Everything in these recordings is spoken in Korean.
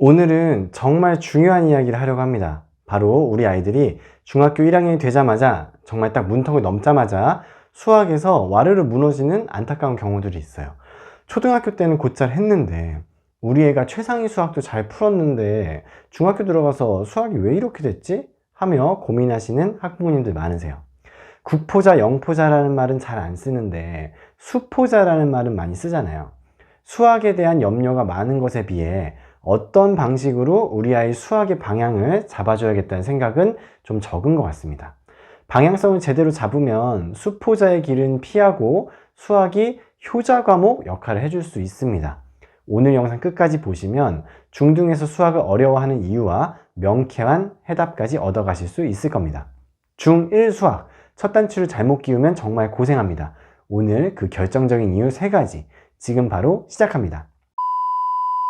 오늘은 정말 중요한 이야기를 하려고 합니다. 바로 우리 아이들이 중학교 1학년이 되자마자 정말 딱 문턱을 넘자마자 수학에서 와르르 무너지는 안타까운 경우들이 있어요. 초등학교 때는 곧잘 했는데 우리 애가 최상위 수학도 잘 풀었는데 중학교 들어가서 수학이 왜 이렇게 됐지? 하며 고민하시는 학부모님들 많으세요. 국포자, 영포자라는 말은 잘 안 쓰는데 수포자라는 말은 많이 쓰잖아요. 수학에 대한 염려가 많은 것에 비해 어떤 방식으로 우리 아이 수학의 방향을 잡아줘야겠다는 생각은 좀 적은 것 같습니다. 방향성을 제대로 잡으면 수포자의 길은 피하고 수학이 효자 과목 역할을 해줄 수 있습니다. 오늘 영상 끝까지 보시면 중등에서 수학을 어려워하는 이유와 명쾌한 해답까지 얻어가실 수 있을 겁니다. 중1 수학, 첫 단추를 잘못 끼우면 정말 고생합니다. 오늘 그 결정적인 이유 세 가지, 지금 바로 시작합니다.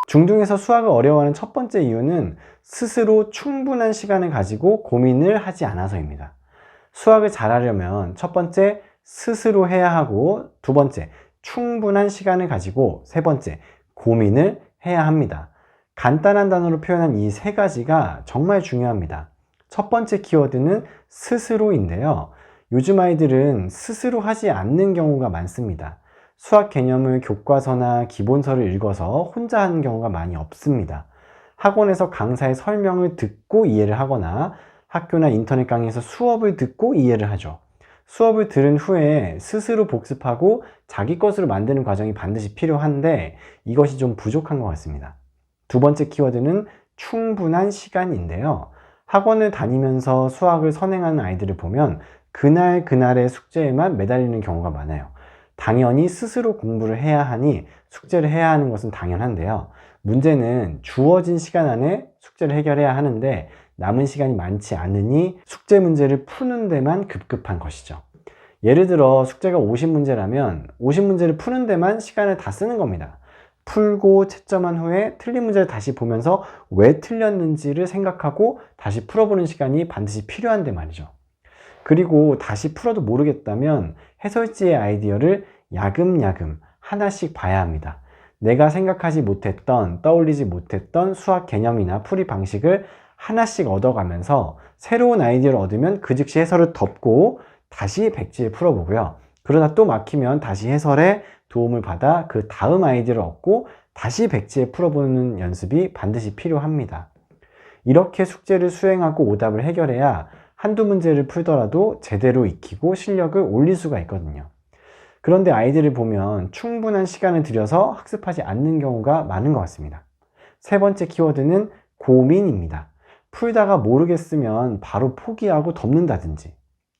중등에서 수학을 어려워하는 첫 번째 이유는 스스로 충분한 시간을 가지고 고민을 하지 않아서입니다. 수학을 잘하려면 첫 번째, 스스로 해야 하고 두 번째, 충분한 시간을 가지고 세 번째, 고민을 해야 합니다. 간단한 단어로 표현한 이 세 가지가 정말 중요합니다. 첫 번째 키워드는 스스로인데요. 요즘 아이들은 스스로 하지 않는 경우가 많습니다. 수학 개념을 교과서나 기본서를 읽어서 혼자 하는 경우가 많이 없습니다. 학원에서 강사의 설명을 듣고 이해를 하거나 학교나 인터넷 강의에서 수업을 듣고 이해를 하죠. 수업을 들은 후에 스스로 복습하고 자기 것으로 만드는 과정이 반드시 필요한데 이것이 좀 부족한 것 같습니다. 두 번째 키워드는 충분한 시간인데요. 학원을 다니면서 수학을 선행하는 아이들을 보면 그날 그날의 숙제에만 매달리는 경우가 많아요. 당연히 스스로 공부를 해야 하니 숙제를 해야 하는 것은 당연한데요. 문제는 주어진 시간 안에 숙제를 해결해야 하는데 남은 시간이 많지 않으니 숙제 문제를 푸는 데만 급급한 것이죠. 예를 들어 숙제가 50문제라면 50문제를 푸는 데만 시간을 다 쓰는 겁니다. 풀고 채점한 후에 틀린 문제를 다시 보면서 왜 틀렸는지를 생각하고 다시 풀어보는 시간이 반드시 필요한데 말이죠. 그리고 다시 풀어도 모르겠다면 해설지의 아이디어를 야금야금 하나씩 봐야 합니다. 내가 생각하지 못했던, 떠올리지 못했던 수학 개념이나 풀이 방식을 하나씩 얻어가면서 새로운 아이디어를 얻으면 그 즉시 해설을 덮고 다시 백지에 풀어보고요. 그러다 또 막히면 다시 해설에 도움을 받아 그 다음 아이디어를 얻고 다시 백지에 풀어보는 연습이 반드시 필요합니다. 이렇게 숙제를 수행하고 오답을 해결해야 한두 문제를 풀더라도 제대로 익히고 실력을 올릴 수가 있거든요. 그런데 아이들을 보면 충분한 시간을 들여서 학습하지 않는 경우가 많은 것 같습니다. 세 번째 키워드는 고민입니다. 풀다가 모르겠으면 바로 포기하고 덮는다든지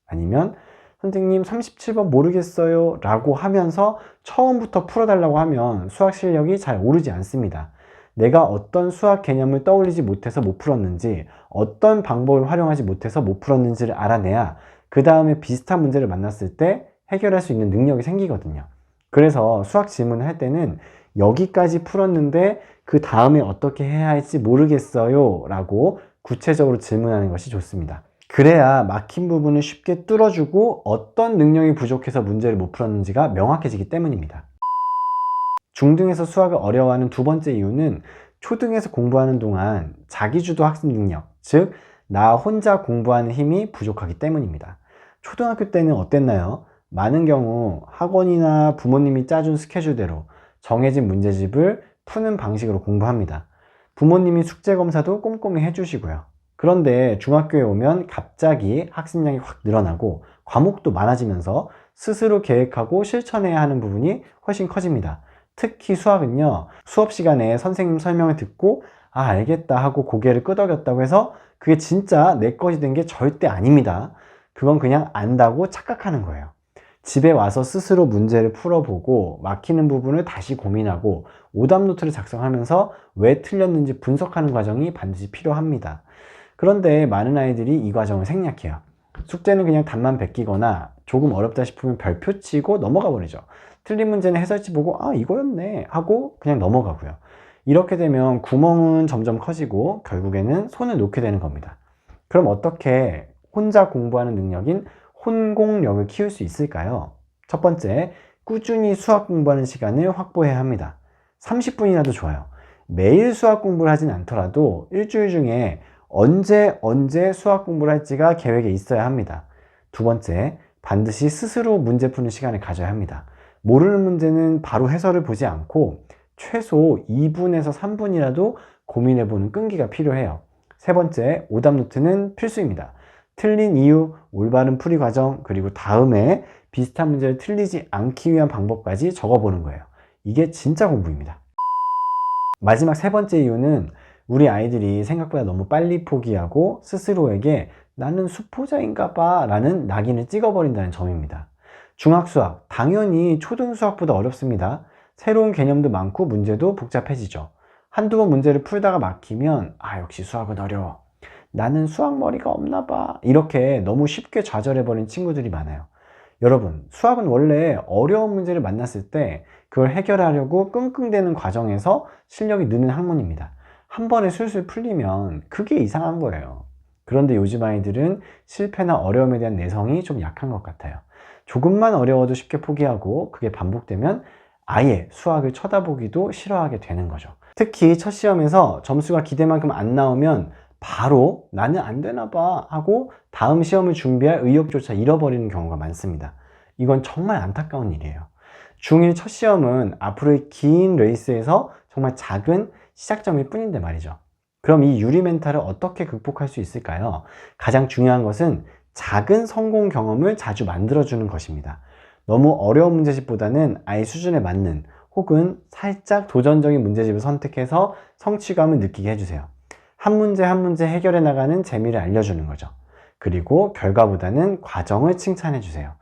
아니면 선생님 37번 모르겠어요 라고 하면서 처음부터 풀어달라고 하면 수학 실력이 잘 오르지 않습니다. 내가 어떤 수학 개념을 떠올리지 못해서 못 풀었는지 어떤 방법을 활용하지 못해서 못 풀었는지를 알아내야 그 다음에 비슷한 문제를 만났을 때 해결할 수 있는 능력이 생기거든요. 그래서 수학 질문을 할 때는 여기까지 풀었는데 그 다음에 어떻게 해야 할지 모르겠어요 라고 구체적으로 질문하는 것이 좋습니다. 그래야 막힌 부분을 쉽게 뚫어주고 어떤 능력이 부족해서 문제를 못 풀었는지가 명확해지기 때문입니다. 중등에서 수학을 어려워하는 두 번째 이유는 초등에서 공부하는 동안 자기주도 학습 능력, 즉, 나 혼자 공부하는 힘이 부족하기 때문입니다. 초등학교 때는 어땠나요? 많은 경우 학원이나 부모님이 짜준 스케줄대로 정해진 문제집을 푸는 방식으로 공부합니다. 부모님이 숙제 검사도 꼼꼼히 해주시고요. 그런데 중학교에 오면 갑자기 학습량이 확 늘어나고 과목도 많아지면서 스스로 계획하고 실천해야 하는 부분이 훨씬 커집니다. 특히 수학은요, 수업 시간에 선생님 설명을 듣고, 아, 알겠다 하고 고개를 끄덕였다고 해서 그게 진짜 내 것이 된 게 절대 아닙니다. 그건 그냥 안다고 착각하는 거예요. 집에 와서 스스로 문제를 풀어보고 막히는 부분을 다시 고민하고 오답 노트를 작성하면서 왜 틀렸는지 분석하는 과정이 반드시 필요합니다. 그런데 많은 아이들이 이 과정을 생략해요. 숙제는 그냥 답만 베끼거나 조금 어렵다 싶으면 별표 치고 넘어가 버리죠. 틀린 문제는 해설지 보고 아 이거였네 하고 그냥 넘어가고요. 이렇게 되면 구멍은 점점 커지고 결국에는 손을 놓게 되는 겁니다. 그럼 어떻게 혼자 공부하는 능력인 혼공력을 키울 수 있을까요? 첫 번째, 꾸준히 수학 공부하는 시간을 확보해야 합니다. 30분이라도 좋아요. 매일 수학 공부를 하진 않더라도 일주일 중에 언제 언제 수학 공부를 할지가 계획에 있어야 합니다. 두 번째, 반드시 스스로 문제 푸는 시간을 가져야 합니다. 모르는 문제는 바로 해설을 보지 않고 최소 2분에서 3분이라도 고민해보는 끈기가 필요해요. 세 번째, 오답 노트는 필수입니다. 틀린 이유, 올바른 풀이 과정, 그리고 다음에 비슷한 문제를 틀리지 않기 위한 방법까지 적어보는 거예요. 이게 진짜 공부입니다. 마지막 세 번째 이유는 우리 아이들이 생각보다 너무 빨리 포기하고 스스로에게 나는 수포자인가 봐 라는 낙인을 찍어버린다는 점입니다. 중학수학, 당연히 초등수학보다 어렵습니다. 새로운 개념도 많고 문제도 복잡해지죠. 한두 번 문제를 풀다가 막히면 아 역시 수학은 어려워. 나는 수학 머리가 없나 봐. 이렇게 너무 쉽게 좌절해버린 친구들이 많아요. 여러분, 수학은 원래 어려운 문제를 만났을 때 그걸 해결하려고 끙끙대는 과정에서 실력이 느는 학문입니다. 한 번에 술술 풀리면 그게 이상한 거예요. 그런데 요즘 아이들은 실패나 어려움에 대한 내성이 좀 약한 것 같아요. 조금만 어려워도 쉽게 포기하고 그게 반복되면 아예 수학을 쳐다보기도 싫어하게 되는 거죠. 특히 첫 시험에서 점수가 기대만큼 안 나오면 바로 나는 안 되나 봐 하고 다음 시험을 준비할 의욕조차 잃어버리는 경우가 많습니다. 이건 정말 안타까운 일이에요. 중1 첫 시험은 앞으로의 긴 레이스에서 정말 작은 시작점일 뿐인데 말이죠. 그럼 이 유리 멘탈을 어떻게 극복할 수 있을까요? 가장 중요한 것은 작은 성공 경험을 자주 만들어주는 것입니다. 너무 어려운 문제집보다는 아이 수준에 맞는 혹은 살짝 도전적인 문제집을 선택해서 성취감을 느끼게 해주세요. 한 문제 한 문제 해결해 나가는 재미를 알려주는 거죠. 그리고 결과보다는 과정을 칭찬해 주세요.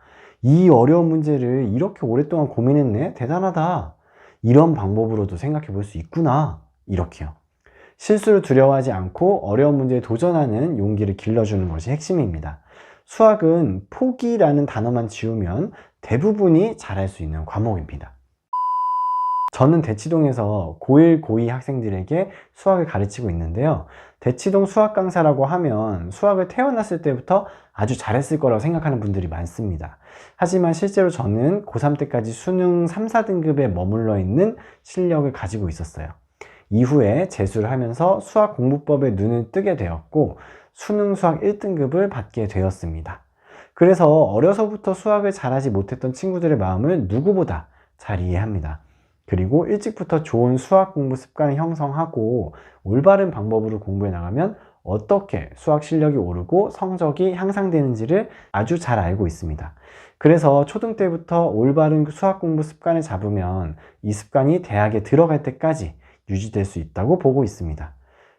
이 어려운 문제를 이렇게 오랫동안 고민했네? 대단하다. 이런 방법으로도 생각해 볼 수 있구나. 이렇게요. 실수를 두려워하지 않고 어려운 문제에 도전하는 용기를 길러주는 것이 핵심입니다. 수학은 포기라는 단어만 지우면 대부분이 잘할 수 있는 과목입니다. 저는 대치동에서 고1, 고2 학생들에게 수학을 가르치고 있는데요. 대치동 수학 강사라고 하면 수학을 태어났을 때부터 아주 잘했을 거라고 생각하는 분들이 많습니다. 하지만 실제로 저는 고3 때까지 수능 3, 4등급에 머물러 있는 실력을 가지고 있었어요. 이후에 재수를 하면서 수학 공부법에 눈을 뜨게 되었고 수능 수학 1등급을 받게 되었습니다. 그래서 어려서부터 수학을 잘하지 못했던 친구들의 마음을 누구보다 잘 이해합니다. 그리고 일찍부터 좋은 수학 공부 습관을 형성하고 올바른 방법으로 공부해 나가면 어떻게 수학 실력이 오르고 성적이 향상되는지를 아주 잘 알고 있습니다. 그래서 초등 때부터 올바른 수학 공부 습관을 잡으면 이 습관이 대학에 들어갈 때까지 유지될 수 있다고 보고 있습니다.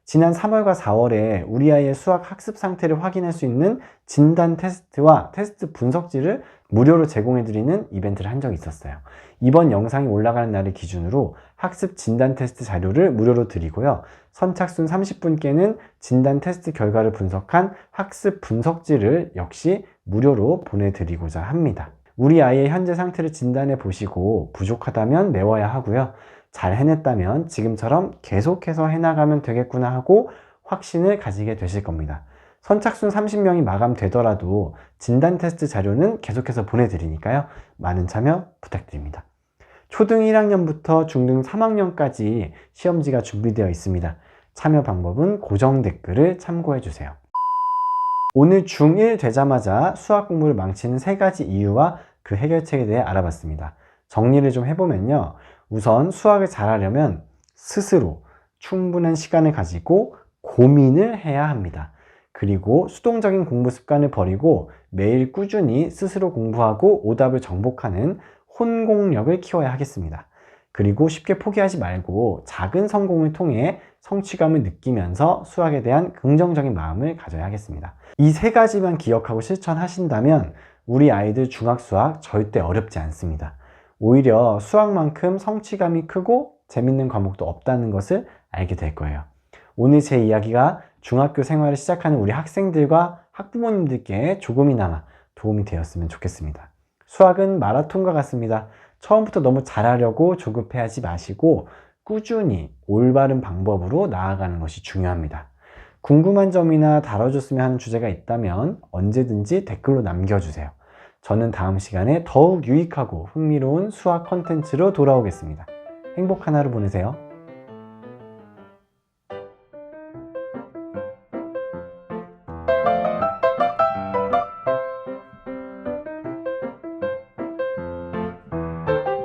지난 3월과 4월에 우리 아이의 수학 학습 상태를 확인할 수 있는 진단 테스트와 테스트 분석지를 무료로 제공해드리는 이벤트를 한 적이 있었어요. 이번 영상이 올라가는 날을 기준으로 학습 진단 테스트 자료를 무료로 드리고요. 선착순 30분께는 진단 테스트 결과를 분석한 학습 분석지를 역시 무료로 보내드리고자 합니다. 우리 아이의 현재 상태를 진단해 보시고 부족하다면 메워야 하고요. 잘 해냈다면 지금처럼 계속해서 해나가면 되겠구나 하고 확신을 가지게 되실 겁니다. 선착순 30명이 마감되더라도 진단 테스트 자료는 계속해서 보내드리니까요. 많은 참여 부탁드립니다. 초등 1학년부터 중등 3학년까지 시험지가 준비되어 있습니다. 참여 방법은 고정 댓글을 참고해 주세요. 오늘 중1 되자마자 수학 공부를 망치는 세 가지 이유와 그 해결책에 대해 알아봤습니다. 정리를 좀 해보면요. 우선 수학을 잘하려면 스스로 충분한 시간을 가지고 고민을 해야 합니다. 그리고 수동적인 공부 습관을 버리고 매일 꾸준히 스스로 공부하고 오답을 정복하는 혼공력을 키워야 하겠습니다. 그리고 쉽게 포기하지 말고 작은 성공을 통해 성취감을 느끼면서 수학에 대한 긍정적인 마음을 가져야 하겠습니다. 이 세 가지만 기억하고 실천하신다면 우리 아이들 중학 수학 절대 어렵지 않습니다. 오히려 수학만큼 성취감이 크고 재밌는 과목도 없다는 것을 알게 될 거예요. 오늘 제 이야기가 중학교 생활을 시작하는 우리 학생들과 학부모님들께 조금이나마 도움이 되었으면 좋겠습니다. 수학은 마라톤과 같습니다. 처음부터 너무 잘하려고 조급해하지 마시고 꾸준히 올바른 방법으로 나아가는 것이 중요합니다. 궁금한 점이나 다뤄줬으면 하는 주제가 있다면 언제든지 댓글로 남겨주세요. 저는 다음 시간에 더욱 유익하고 흥미로운 수학 컨텐츠로 돌아오겠습니다. 행복한 하루 보내세요.